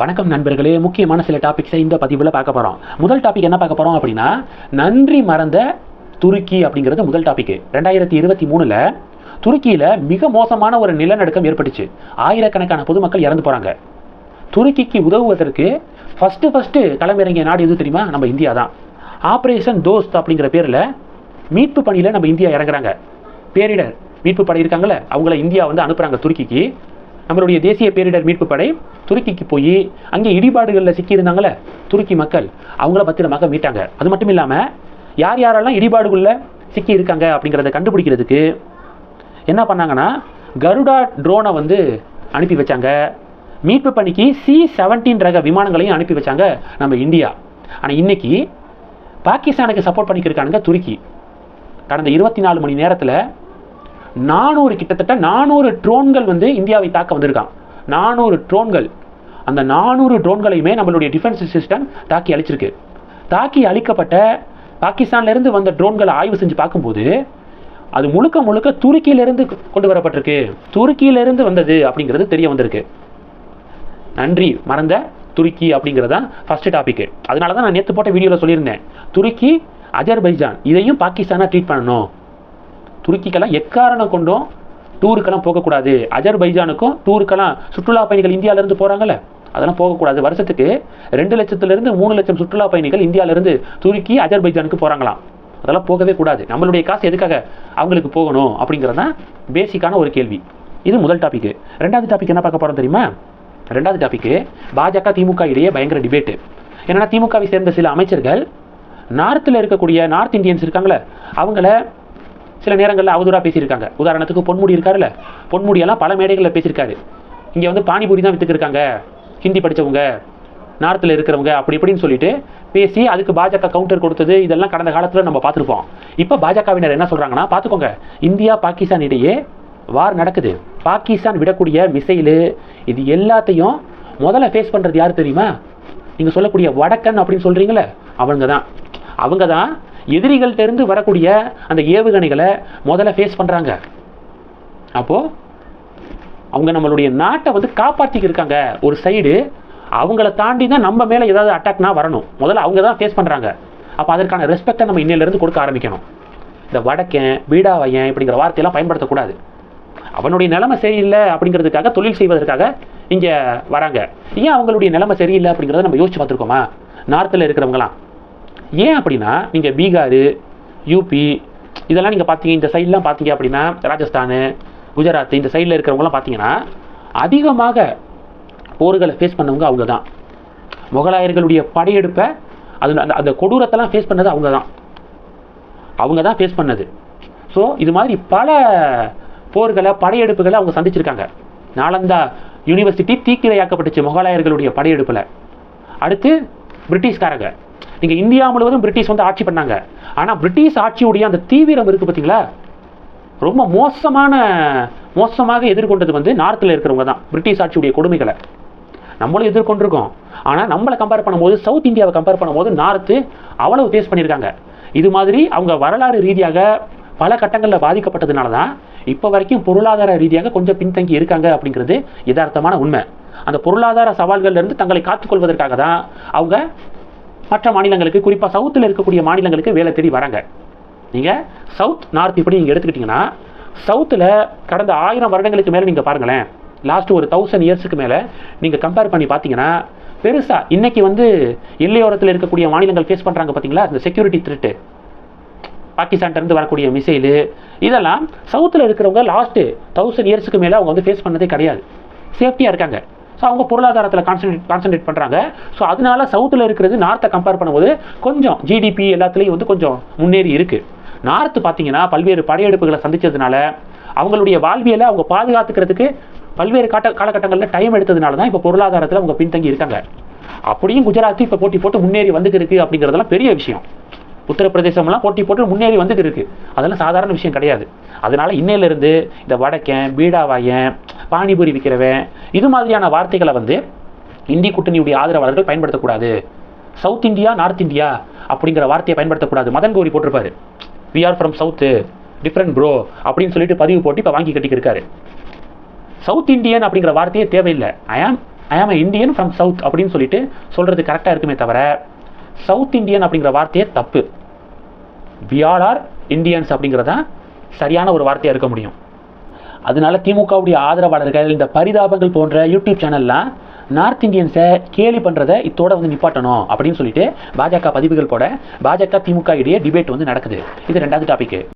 வணக்கம் நண்பர்களே. முக்கியமான சில டாபிக்ஸை இந்த பதிவில் பார்க்க போகிறோம் முதல் டாபிக் என்ன பார்க்க போகிறோம் அப்படின்னா நன்றி மறந்த துருக்கி அப்படிங்கிறது முதல் டாபிக் ரெண்டாயிரத்தி இருபத்தி மூணில் துருக்கியில் மிக மோசமான ஒரு நிலநடுக்கம் ஏற்பட்டுச்சு. ஆயிரக்கணக்கான பொதுமக்கள் இறந்து போகிறாங்க துருக்கிக்கு உதவுவதற்கு ஃபஸ்ட்டு ஃபஸ்ட்டு களமிறங்கிய நாடு எது தெரியுமா? நம்ம இந்தியா தான். ஆப்ரேஷன் தோஸ்த் அப்படிங்கிற பேரில் மீட்பு பணியில் நம்ம இந்தியா இறங்குறாங்க. பேரிடர் மீட்பு படை இருக்காங்கல்ல அவங்கள இந்தியா வந்து அனுப்புகிறாங்க துருக்கிக்கு. நம்மளுடைய தேசிய பேரிடர் மீட்பு படை துருக்கிக்கு போய் அங்கே இடிபாடுகளில் சிக்கியிருந்தாங்களே துருக்கி மக்கள். அவங்கள பத்திரமாக மீட்டாங்க. அது மட்டும் இல்லாமல் யார் யாரெல்லாம் இடிபாடுகளில் சிக்கி இருக்காங்க அப்படிங்கிறத கண்டுபிடிக்கிறதுக்கு என்ன பண்ணாங்கன்னா கருடா ட்ரோனை வந்து அனுப்பி வச்சாங்க. மீட்பு பணிக்கு சி செவன்டீன் ரக விமானங்களையும் அனுப்பி வச்சாங்க நம்ம இந்தியா. ஆனால் இன்னைக்கு பாகிஸ்தானுக்கு சப்போர்ட் பண்ணிக்கிருக்கானுங்க துருக்கி. கடந்த இருபத்தி நாலு மணி நேரத்தில் நானூறு கிட்டத்தட்ட நானூறு ட்ரோன்கள் வந்து இந்தியாவை தாக்க வந்திருக்கான். நானூறு ட்ரோன்கள். அந்த நானூறு ட்ரோன்களையுமே நம்மளுடைய டிஃபென்ஸ் சிஸ்டம் தாக்கி அழிச்சிருக்கு. தாக்கி அழிக்கப்பட்ட பாகிஸ்தான்லேருந்து வந்த ட்ரோன்களை ஆய்வு செஞ்சு பார்க்கும்போது அது முழுக்க முழுக்க துருக்கியிலிருந்து கொண்டு வரப்பட்டிருக்கு. துருக்கியிலிருந்து வந்தது அப்படிங்கிறது தெரிய வந்திருக்கு. நன்றி மறந்த துருக்கி அப்படிங்கிறது தான் ஃபஸ்ட்டு டாபிக் அதனால தான் நான் நேற்று போட்ட வீடியோவில் சொல்லியிருந்தேன். துருக்கி அஜர்பைஜான் இதையும் பாகிஸ்தானாக ட்ரீட் பண்ணணும். துருக்கிக்கெல்லாம் எக்காரணம் கொண்டும் டூருக்கெல்லாம் போகக்கூடாது? அஜர்பைஜானுக்கும் டூருக்கெல்லாம் சுற்றுலா பயணிகள் இந்தியாவிலேருந்து போகிறாங்கல்ல அதெல்லாம் போகக்கூடாது. வருஷத்துக்கு ரெண்டு லட்சத்துலேருந்து மூணு லட்சம் சுற்றுலா பயணிகள் இந்தியாவிலேருந்து துருக்கி அஜர்பைஜானுக்கு போகிறாங்களாம் அதெல்லாம் போகவே கூடாது. நம்மளுடைய காசு எதுக்காக அவங்களுக்கு போகணும் அப்படிங்கிறது தான் பேசிக்கான ஒரு கேள்வி. இது முதல் டாபிக் ரெண்டாவது டாபிக் என்ன பார்க்க போகிறோம் தெரியுமா? ரெண்டாவது டாபிக் பாஜக திமுக இடையே பயங்கர டிபேட்டு என்னென்னா திமுகவை சேர்ந்த சில அமைச்சர்கள் நார்த்தில் இருக்கக்கூடிய நார்த் இந்தியன்ஸ் இருக்காங்களே அவங்கள சில நேரங்களில் அவதூறாக பேசியிருக்காங்க. உதாரணத்துக்கு பொன்முடி இருக்காருல்ல? பொன்முடியெல்லாம் பல மேடைகளில் பேசியிருக்காரு. இங்கே வந்து பானிபூரி தான் விற்றுக்கிருக்காங்க ஹிந்தி படித்தவங்க நார்த்தில் இருக்கிறவங்க அப்படி இப்படின்னு சொல்லிட்டு பேசி அதுக்கு பாஜக கவுண்டர் கொடுத்தது இதெல்லாம் கடந்த காலத்தில் நம்ம பார்த்துருப்போம். இப்போ பாஜகவினர் என்ன சொல்கிறாங்கன்னா பார்த்துக்கோங்க. இந்தியா பாகிஸ்தான் இடையே வார் நடக்குது. பாகிஸ்தான் விடக்கூடிய மிசைலு இது எல்லாத்தையும் முதல்ல ஃபேஸ் பண்ணுறது யார் தெரியுமா? நீங்கள் சொல்லக்கூடிய வடக்கன் அப்படின்னு சொல்கிறீங்களே அவங்க தான் அவங்க தான் எதிரிகள்கிட்டருந்து வரக்கூடிய அந்த ஏவுகணைகளை முதல்ல ஃபேஸ் பண்ணுறாங்க அப்போது அவங்க நம்மளுடைய நாட்டை வந்து காப்பாற்றிக்கு இருக்காங்க. ஒரு சைடு அவங்கள தாண்டி தான் நம்ம மேலே ஏதாவது அட்டாக்னா வரணும். முதல்ல அவங்க தான் ஃபேஸ் பண்ணுறாங்க அப்போ அதற்கான ரெஸ்பெக்டை நம்ம இன்னையிலேருந்து கொடுக்க ஆரம்பிக்கணும். இந்த வடக்கன் வீடாவையன் இப்படிங்கிற வார்த்தையெல்லாம் பயன்படுத்தக்கூடாது. அவனுடைய நிலைமை சரியில்லை அப்படிங்கிறதுக்காக தொழில் செய்வதற்காக இங்கே வராங்க. ஏன் அவங்களுடைய நிலைமை சரியில்லை அப்படிங்கிறத நம்ம யோசிச்சு பார்த்துருக்கோமா? நார்த்தில் இருக்கிறவங்களாம் ஏன் அப்படின்னா நீங்கள் பீகார் யூபி இதெல்லாம் நீங்கள் பார்த்தீங்க இந்த சைட்லாம் பார்த்தீங்க அப்படின்னா ராஜஸ்தானு குஜராத் இந்த சைடில் இருக்கிறவங்களாம் பார்த்தீங்கன்னா அதிகமாக போர்களை ஃபேஸ் பண்ணவங்க அவங்க தான் முகலாயர்களுடைய படையெடுப்பை அது அந்த அந்த கொடூரத்தெல்லாம் ஃபேஸ் பண்ணது அவங்க தான் அவங்க தான் ஃபேஸ் பண்ணது. ஸோ இது மாதிரி பல போர்களை படையெடுப்புகளை அவங்க சந்திச்சிருக்காங்க. நாலந்தா யூனிவர்சிட்டி தீக்கிரையாக்கப்பட்டுச்சு முகலாயர்களுடைய படையெடுப்பில். அடுத்து பிரிட்டிஷ்காரங்க. நீங்கள் இந்தியா முழுவதும் பிரிட்டிஷ் வந்து ஆட்சி பண்ணாங்க. ஆனால் பிரிட்டிஷ் ஆட்சியுடைய அந்த தீவிரம் இருக்குது பார்த்தீங்களா ரொம்ப மோசமான மோசமாக எதிர்கொண்டது வந்து நார்த்தில் இருக்கிறவங்க தான் பிரிட்டிஷ் ஆட்சியுடைய கொடுமைகளை. நம்மளும் எதிர்கொண்டிருக்கோம். ஆனால் நம்மளை கம்பேர் பண்ணும்போது சவுத் இந்தியாவை கம்பேர் பண்ணும்போது நார்த்து அவ்வளவு ஃபேஸ் பண்ணியிருக்காங்க. இது மாதிரி அவங்க வரலாறு ரீதியாக பல கட்டங்களில் பாதிக்கப்பட்டதுனால தான் இப்போ வரைக்கும் பொருளாதார ரீதியாக கொஞ்சம் பின்தங்கி இருக்காங்க அப்படிங்கிறது யதார்த்தமான உண்மை. அந்த பொருளாதார சவால்கள்லேருந்து தங்களை காத்துக்கொள்வதற்காக தான் அவங்க மற்ற மாநிலங்களுக்கு குறிப்பாக சவுத்தில் இருக்கக்கூடிய மாநிலங்களுக்கு வேலை தேடி வராங்க. நீங்கள் சவுத் நார்த் இப்படி நீங்கள் எடுத்துக்கிட்டிங்கன்னா சவுத்தில் கடந்த ஆயிரம் வருடங்களுக்கு மேலே நீங்கள் பாருங்களேன் லாஸ்ட் ஒரு தௌசண்ட் இயர்ஸுக்கு மேலே நீங்கள் கம்பேர் பண்ணி பார்த்தீங்கன்னா பெருசாக இன்றைக்கி வந்து எல்லையோரத்தில் இருக்கக்கூடிய மாநிலங்கள் ஃபேஸ் பண்ணுறாங்க பார்த்தீங்களா? இந்த செக்யூரிட்டி த்ரெட்டு பாகிஸ்தான்லேருந்து வரக்கூடிய மிசைலு இதெல்லாம் சவுத்தில் இருக்கிறவங்க லாஸ்ட்டு தௌசண்ட் இயர்ஸுக்கு மேலே அவங்க வந்து ஃபேஸ் பண்ணதே கிடையாது. சேஃப்டியாக இருக்காங்க. ஸோ அவங்க பொருளாதாரத்தில் கான்சன்ட்ரேட் கான்சன்ட்ரேட் பண்ணுறாங்க ஸோ அதனால சவுத்தில் இருக்கிறது நார்த்தை கம்பேர் பண்ணும்போது கொஞ்சம் ஜிடிபி எல்லாத்துலேயும் வந்து கொஞ்சம் முன்னேறி இருக்குது நார்த்து பார்த்தீங்கன்னா பல்வேறு படையெடுப்புகளை சந்தித்ததுனால அவங்களுடைய வாழ்வியலை அவங்க பாதுகாத்துக்கிறதுக்கு பல்வேறு காட்ட காலகட்டங்களில் டைம் எடுத்ததுனால தான் இப்போ பொருளாதாரத்தில் அவங்க பின்தங்கி இருக்காங்க. அப்படியும் குஜராத் இப்போ போட்டி போட்டு முன்னேறி வந்துக்கு அப்படிங்கிறதெல்லாம் பெரிய விஷயம். உத்தரப்பிரதேசம்லாம் போட்டி போட்டு முன்னேறி வந்துட்டு இருக்கு. அதெல்லாம் சாதாரண விஷயம் கிடையாது. அதனால இன்னையிலேருந்து இந்த வடக்கன் பீடாவாயன் பானிபூரி விற்கிறவன் இது மாதிரியான வார்த்தைகளை வந்து இந்தி கூட்டணியுடைய ஆதரவாளர்கள் பயன்படுத்தக்கூடாது. சவுத் இந்தியா நார்த் இந்தியா அப்படிங்கிற வார்த்தையை பயன்படுத்தக்கூடாது. மதன் கோரி போட்டிருப்பாரு. We are from south different bro அப்படின்னு சொல்லிட்டு பதிவு போட்டு இப்போ வாங்கி கட்டிக்கிருக்காரு. சவுத் இந்தியன் அப்படிங்கிற வார்த்தையே தேவையில்லை. ஐ ஆம் ஐ ஆம் இந்தியன் ஃப்ரம் சவுத் அப்படின்னு சொல்லிட்டு சொல்கிறது கரெக்டாக இருக்குமே தவிர சவுத் இந்தியன் அப்படிங்கிற வார்த்தையே தப்பு. வி ஆல் ஆர் இந்தியன்ஸ் அப்படிங்கிறதான் சரியான ஒரு வார்த்தையாக இருக்க முடியும். அதனால திமுகவுடைய ஆதரவாளர்கள் இந்த பரிதாபங்கள் போன்ற யூடியூப் சேனல்லாம் நார்த் இந்தியன்ஸை கேலி பண்ணுறதை இத்தோட வந்து நிப்பாட்டணும் அப்படின்னு சொல்லிட்டு பாஜக பதிவுகள் போட பாஜக திமுக இடையே டிபேட் வந்து நடக்குது. இது ரெண்டாவது டாபிக்